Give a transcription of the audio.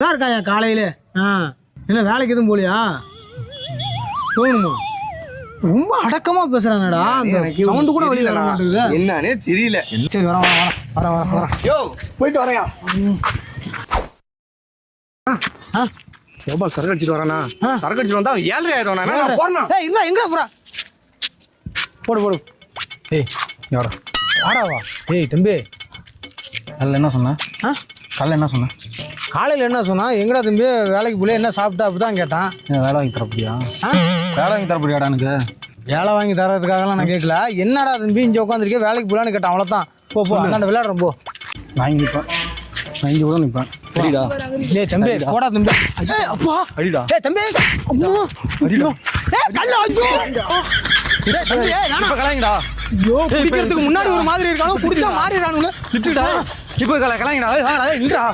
நல்லா இருக்காயா காலையில? ஆ என்ன வேலைக்கு எதுவும் போலியா? போகணுமா ரொம்ப அடக்கமா பேசுறானடா அந்த சவுண்டு கூட வெளியில வர மாட்டேங்குது. என்னன்னே தெரியல. சரி வரேன் வரேன் வரேன் வரேன் வரேன் யோ போயிட்டு வரையா? ஆ கோபால் சரக்கு அடிச்சிட்டு வரானா? சரக்கு அடிச்சிட்டு வந்தா ஏழரை ஆயிடுவானா? நான் போறேன்? ஏய் இருடா எங்கடா போறா? போடு போடு. ஏய் யாரா ஆடாவா ஏய் தம்பி. காலைல என்ன சொன்னேன் ஆ? காலைல என்ன சொன்னேன் காலையில் என்ன சொன்னா எங்கடா தம்பி வேலைக்கு போல என்ன சாப்பிட்டா? அப்படி தான் கேட்டான் வேலை வாங்கி தரப்படியா ஆ? வேலை வாங்கி தரப்படியாடா எனக்கு? வேலை வாங்கி தரதுக்காகலாம் நான் கேட்கல என்னடா தம்பி இங்கே உட்காந்துருக்கே வேலைக்கு போகலான்னு கேட்டான். அவ்வளோதான் போ போ அந்தாண்ட விளையாடுறோம் போ. நான் இங்கே நிற்பேன் நான் இங்கே கூட நிற்பேன் சரிடா. டேய் தம்பி போடா தம்பி. ஏய் அப்பா. அடிடா. டேய் தம்பி. அம்மா. அடிடா. டேய் கல்ல அஞ்சு டேய் தம்பி ஏய் நானா? கலாங்கடா ஐயோ குடிக்கிறதுக்கு முன்னாடி ஒரு மாதிரி இருக்கானோ குடிச்சா மாறிடுறானுங்களே திட்டுடா இப்போ கலை கலாங்கடா